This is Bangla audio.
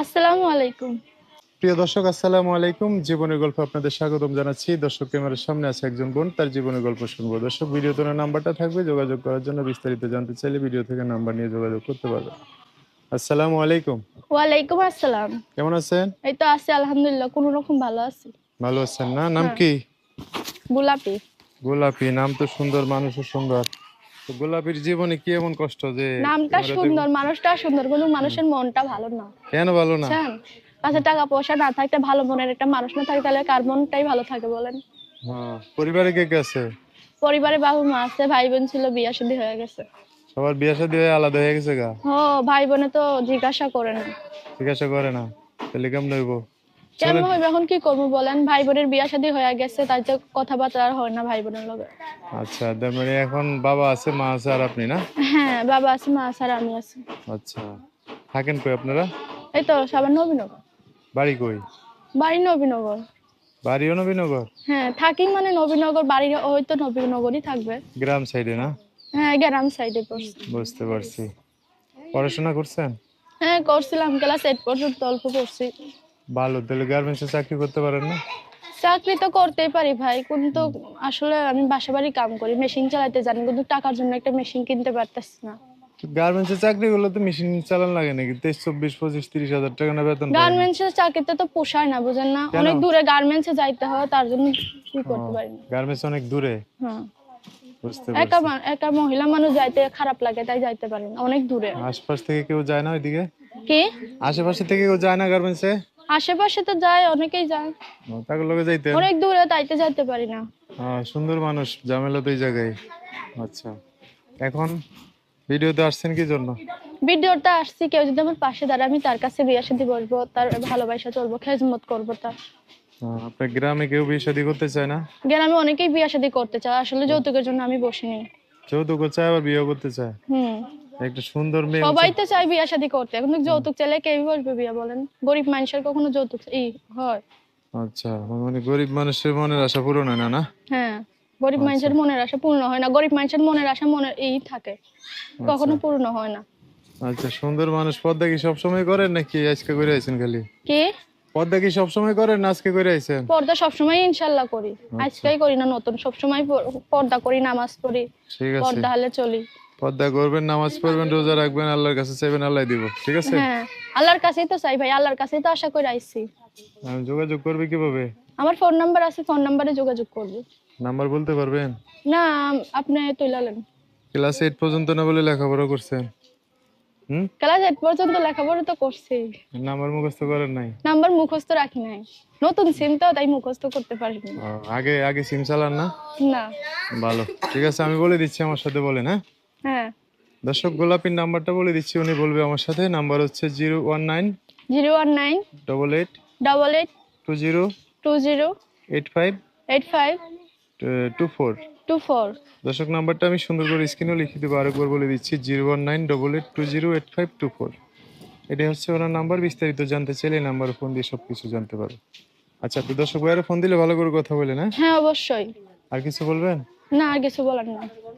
আসসালামু আলাইকুম। প্রিয় দর্শক আসসালামু আলাইকুম। জীবনের গল্প আপনাদের স্বাগতম জানাচ্ছি। দর্শক ক্যামেরার সামনে আছে একজন বোন তার জীবনের গল্প শুনব। দর্শক ভিডিও তোলার নাম্বারটা থাকবে। যোগাযোগ করার জন্য বিস্তারিত জানতে চাইলে ভিডিও থেকে নাম্বার নিয়ে যোগাযোগ করতে পারবে আসসালামু আলাইকুম। ওয়ালাইকুম আসসালাম। কেমন আছেন? এই তো আছি আলহামদুলিল্লাহ। কোন রকম ভালো আছি। ভালো আছেন না? নাম। কি? গোলাপি। গোলাপি। নাম তো সুন্দর মানুষও সুন্দর। তো গোলাপির জীবনে কি এমন কষ্ট যে নামটা সুন্দর মানুষটা সুন্দর কিন্তু মানুষের মনটা ভালো না। কেন ভালো না? কাছে টাকা পয়সা না থাকতে ভালো মনের একটা মানুষ না থাকে তাহলে কার মনটাই ভালো থাকে বলেন। হ্যাঁ, পরিবারে কে কে আছে? পরিবারে বাবু মা আছে ভাই বোন ছিল বিয়া শাদী হয়ে গেছে। সবার বিয়া শাদী হয়ে আলাদা হয়ে গেছে গা? ও ভাই বোনে তো জিজ্ঞাসা করে না। জিজ্ঞাসা করে না তাহলে কেমন হইব? কেমন এখন কি করব বলেন? ভাই বোনের বিয়া শাদী হয়ে গেছে তাই তো কথাবার্তা আর হয় না ভাই বোনের লগে। আচ্ছা তার মানে এখন বাবা আছে মা আছে আর আপনি না? হ্যাঁ বাবা আছে মা আছে আর আমি আছি। আচ্ছা থাকেন কই আপনারা? এই তো নবীনগর। বাড়ি কই? বাড়ি নবীনগর। বাড়িও নবীনগর? হ্যাঁ থাকি মানে নবীনগর বাড়ি হয়তো নবীনগরই থাকবে। গ্রাম সাইডে না? হ্যাঁ গ্রাম সাইডে পড়ছি। বুঝতে পারছি। পড়াশোনা করছেন? হ্যাঁ করছিলাম ক্লাস এইট পর্যন্ত অল্প করছি ভালো তাহলে গার্মেন্টসে চাকরি করতে পারেন না? চাকরি তো করতেই পারি ভাই কিন্তু আসলে আমি বাসা বাড়ি কাম করি মেশিন চালাতে জানি কিন্তু টাকার জন্য একটা মেশিন কিনতে পারতেছি না। গার্মেন্টসে চাকরি করলে তো মেশিন চালান লাগে নাকি? তেইশ চব্বিশ পঁচিশ তিরিশ হাজার টাকা না বেতন পায়? গার্মেন্টস এর চাকরিতে তো পোষায় না বুঝেন না? অনেক দূরে গার্মেন্টস যাইতে হয় তার জন্য কি করতে পারি না। গার্মেন্টস অনেক দূরে? হ্যাঁ। একা একা মহিলা মানুষ যাইতে খারাপ লাগে তাই যাইতে পারি না অনেক দূরে। আশপাশ থেকে কেউ যায় না ওইদিকে? কি? আশেপাশে থেকে কেউ যায় না গার্মেন্টসে আশেপাশে তো যায় অনেকেই যায়। তাকে লগে যাইতে? অনেক দূরে তাইতে যাইতে পারি না। হ্যাঁ সুন্দর মানুষ ঝামেলা তো এই জায়গায়। আচ্ছা এখন ভিডিওতে আসছেন কি জন্য? ভিডিওটা আসছি কেউ যদি আমার পাশে দাঁড়ায় আমি তার কাছে বিয়ে শাদী বলব তার ভালোবাসা চলবো খেজমত করব তার। আপনার গ্রামে কেউ বিয়ে শাদী করতে চায় না? গ্রামে অনেকেই বিয়ে শাদী করতে চায় আসলে যৌতুকের জন্য আমি বসিনি। যৌতুক চায় আবার বিয়ে করতে চায়? হুম। একটা সুন্দর মেয়ে সবাই তো বিয়ে শাদী করতে। কিন্তু যৌতুক চাইলে কেউ বলবে বিয়ে বলেন? গরিব মানুষের কখনো যৌতুক ই হয়। আচ্ছা মানে গরিব মানুষের মনের আশা পূরণ হয় না না? হ্যাঁ গরিব মানুষের মনের আশা পূর্ণ হয় না। গরিব মানুষের মনের আশা মনের ই থাকে। কখনো পূর্ণ হয় না। আচ্ছা সুন্দর মানুষ পদ্মা কি সবসময় করেন নাকি আজকে করে আইছেন খালি? কি? পদ্মা কি সবসময় করেন না আজকে করে আইছেন? পর্দা সবসময় ইনশাল্লাহ করি। আজকেই করি না নতুন। সবসময় পর্দা করি নামাজ পড়ি। পর্দা হলে চলি। পদ্মা করবেন নামাজ পড়বেন রোজা রাখবেন আল্লাহর কাছে চাইবেন আল্লাহ দিব ঠিক আছে? হ্যাঁ আল্লাহর কাছেই তো চাই ভাই আল্লাহর কাছেই তো আশা করে আইছি। আমি যোগাযোগ করবে কীভাবে? আমার ফোন নাম্বার আছে ফোন নাম্বারে যোগাযোগ করবে। নাম্বার বলতে পারবেন? না আপনি তুলালেন ক্লাস এইট পর্যন্ত না বলে লেখাপড়া করছেন? হুম? ক্লাস এইট পর্যন্ত লেখাপড়া তো করছি। নাম্বার মুখস্থ করেন নাই? নাম্বার মুখস্থ রাখি নাই। নতুন সিম তো তাই মুখস্থ করতে পারিনি ও, আগে আগে সিম চালান না? না। ভালো ঠিক আছে আমি বলে দিচ্ছি আমার সাথে বলেন হ্যাঁ? হ্যাঁ। দর্শক গোলাপির নাম্বারটা বলে দিচ্ছি উনি বলবে আমার সাথে। নাম্বার হচ্ছে zero one nine zero one nine double eight double eight two zero two zero eight five eight five two four. Two four. দর্শক নাম্বারটা আমি সুন্দর করে স্ক্রিনেও লিখে দেবো আরেকবার বলে দিচ্ছি zero one nine double eight two zero eight five two four. এটা হচ্ছে ওনার নাম্বার বিস্তারিত জানতে চাইলে নাম্বার ফোন দিয়ে সব কিছু জানতে পারো। আচ্ছা তো দর্শক ভাইয়ারা ফোন দিলে ভালো করে কথা বলে না হ্যাঁ অবশ্যই। আর কিছু বলবেন? না আর কিছু বলার না